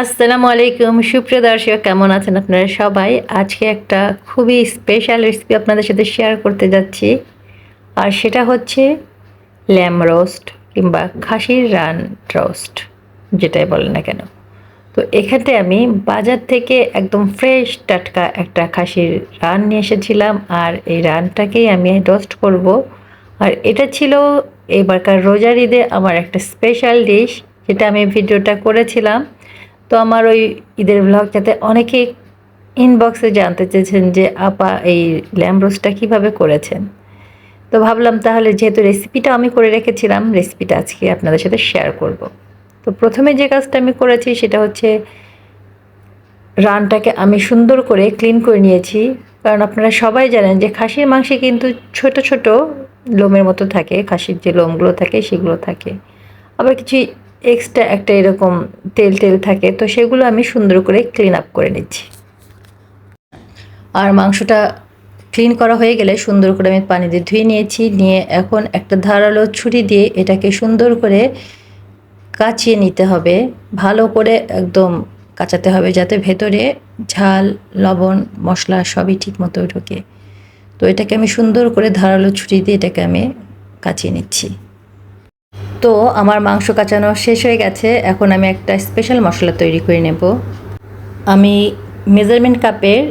আসসালামু আলাইকুম। সুপ্রিয় দর্শক, কেমন আছেন আপনারা সবাই? আজকে একটা খুবই স্পেশাল রেসিপি আপনাদের সাথে শেয়ার করতে যাচ্ছি। আর সেটা হচ্ছে ল্যাম রোস্ট কিংবা খাসির রান রোস্ট যেটাই বলেন না কেন। তো এখানে আমি বাজার থেকে একদম ফ্রেশ টাটকা একটা খাসির রান নিয়ে এসেছিলাম, আর এই রানটাকেই আমি রোস্ট করব। আর এটা ছিল এবারকার রোজার ঈদে আমার একটা স্পেশাল ডিশ যেটা আমি ভিডিওটা করেছিলাম। তো আমার ওই ঈদের ব্লগটাতে অনেকে ইনবক্সে জানতে চেয়েছেন যে, আপা, এই ল্যাম রোস্টটা কীভাবে করেছেন? তো ভাবলাম তাহলে যেহেতু রেসিপিটা আমি করে রেখেছিলাম রেসিপিটা আজকে আপনাদের সাথে শেয়ার করব। তো প্রথমে যে কাজটা আমি করেছি সেটা হচ্ছে রানটাকে আমি সুন্দর করে ক্লিন করে নিয়েছি। কারণ আপনারা সবাই জানেন যে, খাসির মাংসে কিন্তু ছোট ছোট লোমের মতো থাকে, খাসির যে লোমগুলো থাকে সেগুলো থাকে। আবার কিছু এক্সট্রা একটা এরকম তেল তেল থাকে, তো সেগুলো আমি সুন্দর করে ক্লিন আপ করে নিচ্ছি। আর মাংসটা ক্লিন করা হয়ে গেলে সুন্দর করে আমি পানি দিয়ে ধুয়ে নিয়েছি, নিয়ে এখন একটা ধারালো ছুরি দিয়ে এটাকে সুন্দর করে কাচিয়ে নিতে হবে। ভালো করে একদম কাচাতে হবে যাতে ভেতরে ঝাল, লবণ, মশলা সবই ঠিক মতো ঢোকে। তো এটাকে আমি সুন্দর করে ধারালো ছুরি দিয়ে এটাকে আমি কাচিয়ে নিচ্ছি। তো আমার মাংস কাচানো শেষ হয়ে গেছে। এখন আমি একটা স্পেশাল মশলা তৈরি করে নেব। আমি মেজারমেন্ট কাপের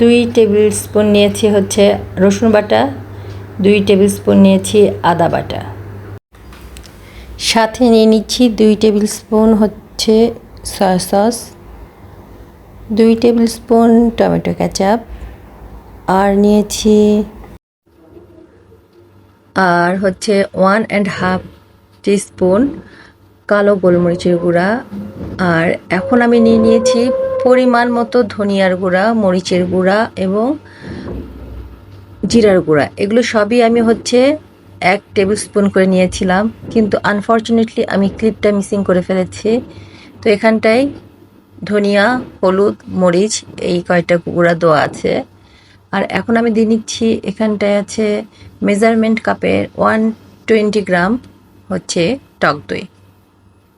দুই টেবিল স্পুন নিয়েছি হচ্ছে রসুন বাটা, দুই টেবিল স্পুন নিয়েছি আদা বাটা। সাথে নিয়ে নিচ্ছি দুই টেবিল স্পুন হচ্ছে সয়া সস দুই টেবিল স্পুন টমেটো কেচাপ আর নিয়েছি আর হচ্ছে ওয়ান অ্যান্ড হাফ টিস্পুন, কালো গোলমরিচের গুঁড়া, আর এখন আমি নিয়ে নিয়েছি পরিমাণ মতো ধনিয়ার গুঁড়া, মরিচের গুঁড়া এবং জিরার গুঁড়া। এগুলো সবই আমি হচ্ছে এক টেবিল স্পুন করে নিয়েছিলাম, কিন্তু আনফর্চুনেটলি আমি ক্লিপটা মিসিং করে ফেলেছি। তো এখানটায় ধনিয়া, হলুদ, মরিচ এই কয়টা গুঁড়া দেওয়া আছে। আর এখন আমি দিয়ে নিচ্ছি, এখানটায় আছে মেজারমেন্ট কাপের ওয়ান টোয়েন্টি গ্রাম হচ্ছে টক দই।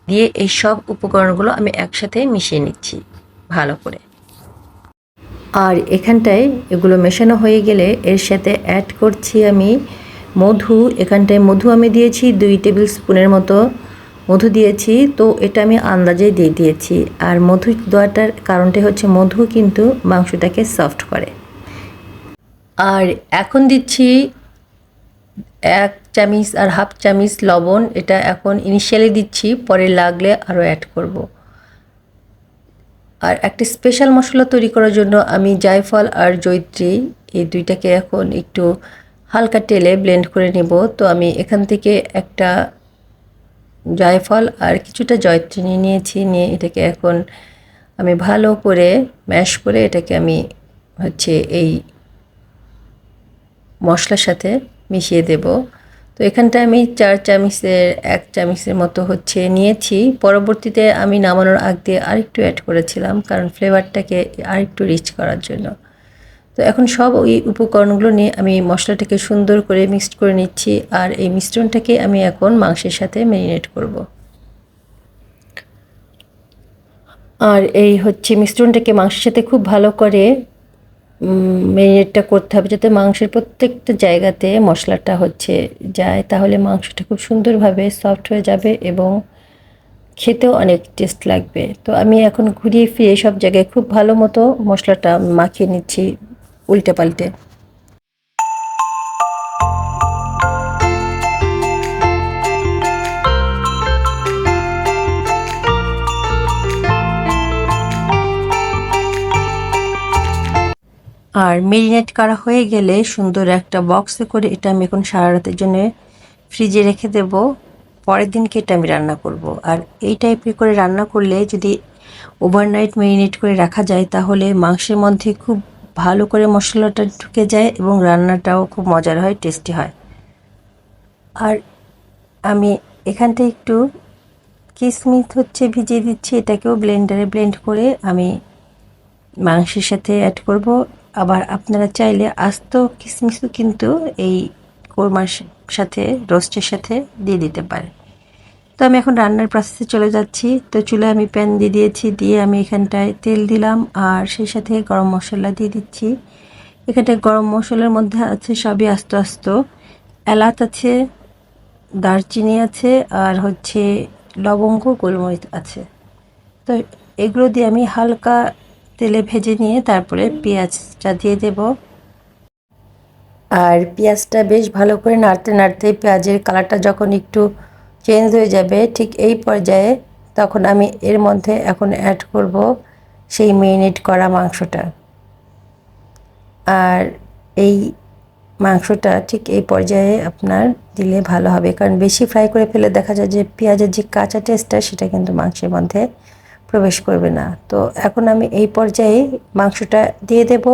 দিয়ে এই সব উপকরণগুলো আমি একসাথে মিশিয়ে নিচ্ছি, ভালো করে। আর এখানটায় এগুলো মেশানো হয়ে গেলে এর সাথে অ্যাড করছি আমি মধু। এখানটায় মধু আমি দিয়েছি, দুই টেবিল স্পুনের মতো মধু দিয়েছি। তো এটা আমি আন্দাজে দিয়ে দিয়েছি। আর মধু দেওয়াটার কারণটা হচ্ছে মধু কিন্তু মাংসটাকে সফট করে। আর এখন দিচ্ছি এক চামিচ আর হাফ চামিচ লবণ এটা এখন ইনিশিয়ালি দিচ্ছি, পরে লাগলে আরও অ্যাড করব। আর একটা স্পেশাল মশলা তৈরি করার জন্য আমি জায়ফল আর জৈত্রী এই দুইটাকে এখন একটু হালকা তেলে ব্লেন্ড করে নেব তো আমি এখান থেকে একটা জায়ফল আর কিছুটা জয়ত্রী নিয়ে নিয়েছি, নিয়ে এটাকে এখন আমি ভালো করে ম্যাশ করে এটাকে আমি হচ্ছে এই মশলার সাথে মিশিয়ে দেব। তো এখানটা আমি চার চামিচের, এক চামিচের মতো হচ্ছে নিয়েছি। পরবর্তীতে আমি নামানোর আগ দিয়ে আরেকটু অ্যাড করেছিলাম, কারণ ফ্লেভারটাকে আরেকটু রিচ করার জন্য। তো এখন সব ওই উপকরণগুলো নিয়ে আমি মশলাটাকে সুন্দর করে মিক্সড করে নিচ্ছি, আর এই মিশ্রণটাকে আমি এখন মাংসের সাথে ম্যারিনেট করব। আর এই হচ্ছে মিশ্রণটাকে মাংসের সাথে খুব ভালো করে ম্যারিনেটটা করতে হবে যাতে মাংসের প্রত্যেকটা জায়গাতে মশলাটা হচ্ছে যায়। তাহলে মাংসটা খুব সুন্দরভাবে সফট হয়ে যাবে এবং খেতেও অনেক টেস্ট লাগবে। তো আমি এখন ঘুরিয়ে ফিরে সব জায়গায় খুব ভালো মতো মশলাটা মাখিয়ে নিচ্ছি উল্টে পাল্টে। আর মেরিনেট করা হয়ে গেলে সুন্দর একটা বক্সে করে এটা আমি এখন সারা রাতের জন্য ফ্রিজে রেখে দেব। পরের দিনকে এটা আমি রান্না করব। আর এই টাইপের করে রান্না করলে যদি ওভারনাইট মেরিনেট করে রাখা যায় তাহলে মাংসের মধ্যে খুব ভালো করে মশলাটা ঢুকে যায় এবং রান্নাটাও খুব মজার হয় টেস্টি হয়। আর আমি এখান থেকে একটু কিসমিস হচ্ছে ভিজিয়ে দিচ্ছি, এটাকেও ব্লেন্ডারে ব্লেন্ড করে আমি মাংসের সাথে অ্যাড করব। আবার আপনারা চাইলে আস্ত কিশমিশও কিন্তু এই কোরমার সাথে, রোস্টের সাথে দিয়ে দিতে পারে তো আমি এখন রান্নার প্রসেসে চলে যাচ্ছি। তো চুলে আমি প্যান দিয়ে দিয়েছি, দিয়ে আমি এখানটায় তেল দিলাম আর সেই সাথে গরম মশলা দিয়ে দিচ্ছি। এখানটায় গরম মশলার মধ্যে আছে সবই আস্ত আস্ত। এলাচ আছে, দারচিনি আছে আর হচ্ছে লবঙ্গ, গোলমরিচ আছে। তো এগুলো দিয়ে আমি হালকা তেলে ভেজে নিয়ে তারপরে পেঁয়াজটা দিয়ে দেব। আর পেঁয়াজটা বেশ ভালো করে নাড়তে নাড়তে পেঁয়াজের কালারটা যখন একটু চেঞ্জ হয়ে যাবে ঠিক এই পর্যায়ে তখন আমি এর মধ্যে এখন অ্যাড করব সেই মেরিনেট করা মাংসটা। আর এই মাংসটা ঠিক এই পর্যায়ে আপনার দিলে ভালো হবে। কারণ বেশি ফ্রাই করে ফেলে দেখা যায় যে পেঁয়াজের যে কাঁচা টেস্টটা সেটা কিন্তু মাংসের মধ্যে প্রবেশ করবে না। তো এখন আমি এই পর্যায়ে মাংসটা দিয়ে দেব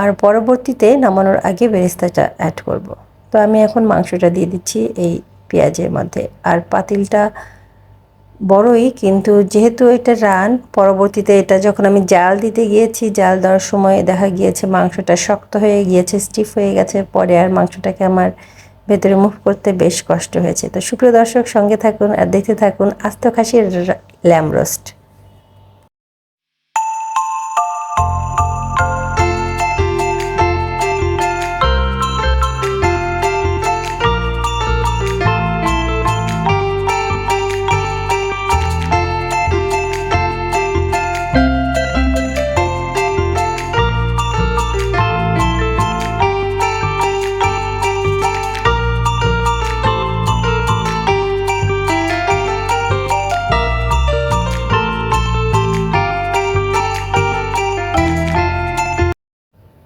আর পরবর্তীতে নামানোর আগে বেরেস্তাটা অ্যাড করব। তো আমি এখন মাংসটা দিয়ে দিচ্ছি এই পেঁয়াজের মধ্যে। আর পাতিলটা বড়ই, কিন্তু যেহেতু এটা রান, পরবর্তীতে এটা যখন আমি জাল দিতে গিয়েছি, জাল দেওয়ার সময় দেখা গিয়েছে মাংসটা শক্ত হয়ে গিয়েছে স্টিফ হয়ে গেছে, পরে আর মাংসটাকে আমার ভেতরে মুভ করতে বেশ কষ্ট হয়েছে। তো সুপ্রিয় দর্শক, সঙ্গে থাকুন আর দেখতে থাকুন আস্ত খাসির ল্যাম রোস্ট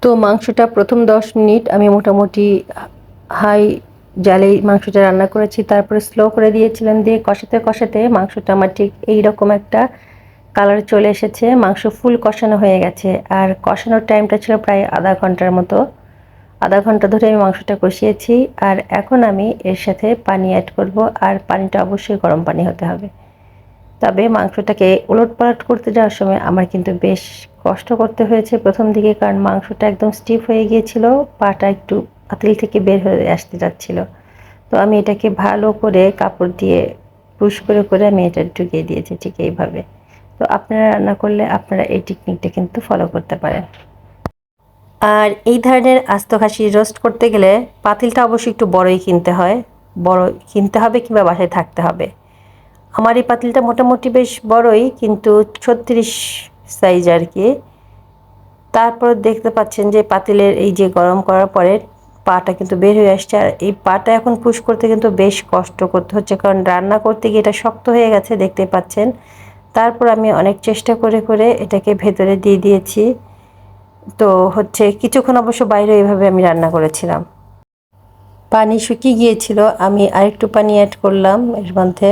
তো মাংসটা প্রথম দশ মিনিট আমি মোটামুটি হাই জালে মাংসটা রান্না করেছি। তারপরে স্লো করে দিয়েছিলাম দিয়ে কষাতে কষাতে মাংসটা আমার ঠিক এই রকম একটা কালার চলে এসেছে। মাংস ফুল কষানো হয়ে গেছে। আর কষানোর টাইমটা ছিল প্রায় আধা ঘণ্টার মতো। আধা ঘণ্টা ধরে আমি মাংসটা কষিয়েছি। আর এখন আমি এর সাথে পানি অ্যাড করব। আর পানিটা অবশ্যই গরম পানি হতে হবে। তবে মাংসটাকে উলট পালট করতে যাওয়ার সময় আমার কিন্তু বেশ কষ্ট করতে হয়েছে, প্রথম দিকে কারণ মাংসটা একদম স্টিফ হয়ে গিয়েছিল, পাটা একটু পাতিল থেকে বের হয়ে আসতে যাচ্ছিল। তো আমি এটাকে ভালো করে কাপড় দিয়ে পুশ করে করে আমি এটা ঢুকিয়ে দিয়েছি ঠিক এইভাবে। তো আপনারা রান্না করলে আপনারা এই টেকনিকটা কিন্তু ফলো করতে পারেন। আর এই ধরনের আস্ত খাসি রোস্ট করতে গেলে পাতিলটা অবশ্যই একটু বড়ই কিনতে হয়। বড় কিনতে হবে কিংবা বাসায় থাকতে হবে। আমার এই পাতিলটা মোটামুটি বেশ বড়ই, কিন্তু ছত্রিশ সাইজ আর কি। তারপর দেখতে পাচ্ছেন যে পাতিলের এই যে গরম করার পরে পাটা কিন্তু বের হয়ে আসছে। আর এই পাটা এখন পুশ করতে কিন্তু বেশ কষ্ট করতে হচ্ছে, কারণ রান্না করতে গিয়ে এটা শক্ত হয়ে গেছে, দেখতে পাচ্ছেন। তারপর আমি অনেক চেষ্টা করে করে এটাকে ভেতরে দিয়ে দিয়েছি। তো হচ্ছে কিছুক্ষণ অবশ্য বাইরে এইভাবে আমি রান্না করেছিলাম। পানি শুকিয়ে গিয়েছিল, আমি আরেকটু পানি অ্যাড করলাম এর মধ্যে।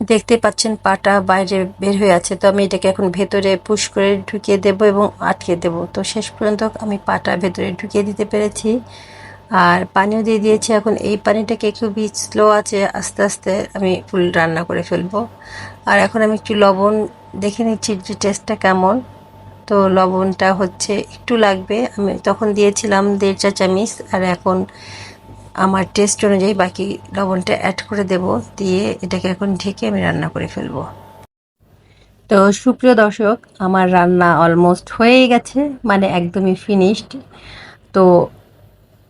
দেখতে পাচ্ছেন পাটা বাইরে বের হয়ে আছে, তো আমি এটাকে এখন ভেতরে পুশ করে ঢুকিয়ে দেব এবং আটকে দেব। তো শেষ পর্যন্ত আমি পাটা ভেতরে ঢুকিয়ে দিতে পেরেছি। আর পানিও দিয়ে দিয়েছি। এখন এই পানিটাকে খুবই স্লো আছে, আস্তে আস্তে আমি ফুল রান্না করে ফেলব। আর এখন আমি একটু লবণ দেখে নিচ্ছি যে টেস্টটা কেমন। তো লবণটা হচ্ছে একটু লাগবে। আমি তখন দিয়েছিলাম দেড় চা চামিচ আর এখন আমার টেস্ট অনুযায়ী বাকি লবণটা অ্যাড করে দেব, দিয়ে এটাকে এখন ঢেকে আমি রান্না করে ফেলব। তো সুপ্রিয় দর্শক, আমার রান্না অলমোস্ট হয়েই গেছে মানে একদমই ফিনিশড তো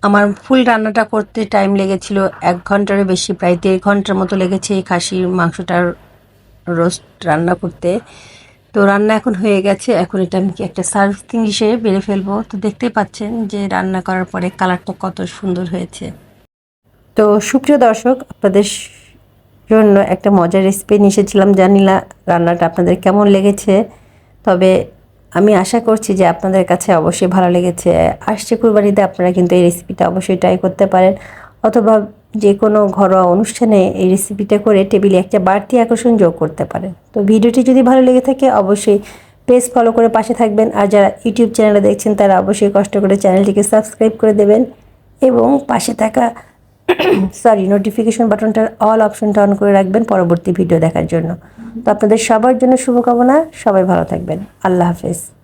আমার ফুল রান্নাটা করতে টাইম লেগেছিল এক ঘন্টারও বেশি, প্রায় দেড় ঘণ্টার মতো লেগেছে এই খাসির মাংসটার রোস্ট রান্না করতে। তো রান্না এখন হয়ে গেছে, এখন এটা আমি কি একটা সার্ভিং হিসেবে বেড়ে ফেলব? তো দেখতেই পাচ্ছেন যে রান্না করার পরে কালারটা কত সুন্দর হয়েছে। তো সুপ্রিয় দর্শক, আপনাদের জন্য একটা মজার রেসিপি নিয়ে এসেছিলাম। জানি না রান্নাটা আপনাদের কেমন লেগেছে? তবে আমি আশা করছি যে আপনাদের কাছে অবশ্যই ভালো লেগেছে। আসছে কুরবানিতে আপনারা কিন্তু এই রেসিপিটা অবশ্যই ট্রাই করতে পারেন। অথবা যে কোনো ঘরোয়া অনুষ্ঠানে এই রেসিপিটা করে টেবিলে একটা বাড়তি আকর্ষণ যোগ করতে পারেন। তো ভিডিওটি যদি ভালো লেগে থাকে, অবশ্যই পেজ ফলো করে পাশে থাকবেন। আর যারা ইউটিউব চ্যানেলে দেখছেন, তারা অবশ্যই কষ্ট করে চ্যানেলটিকে সাবস্ক্রাইব করে দেবেন এবং পাশে থাকা সরি নোটিফিকেশন বাটনটার অল অপশনটা অন করে রাখবেন পরবর্তী ভিডিও দেখার জন্য। তো আপনাদের সবার জন্য শুভকামনা, সবাই ভালো থাকবেন। আল্লাহ হাফেজ।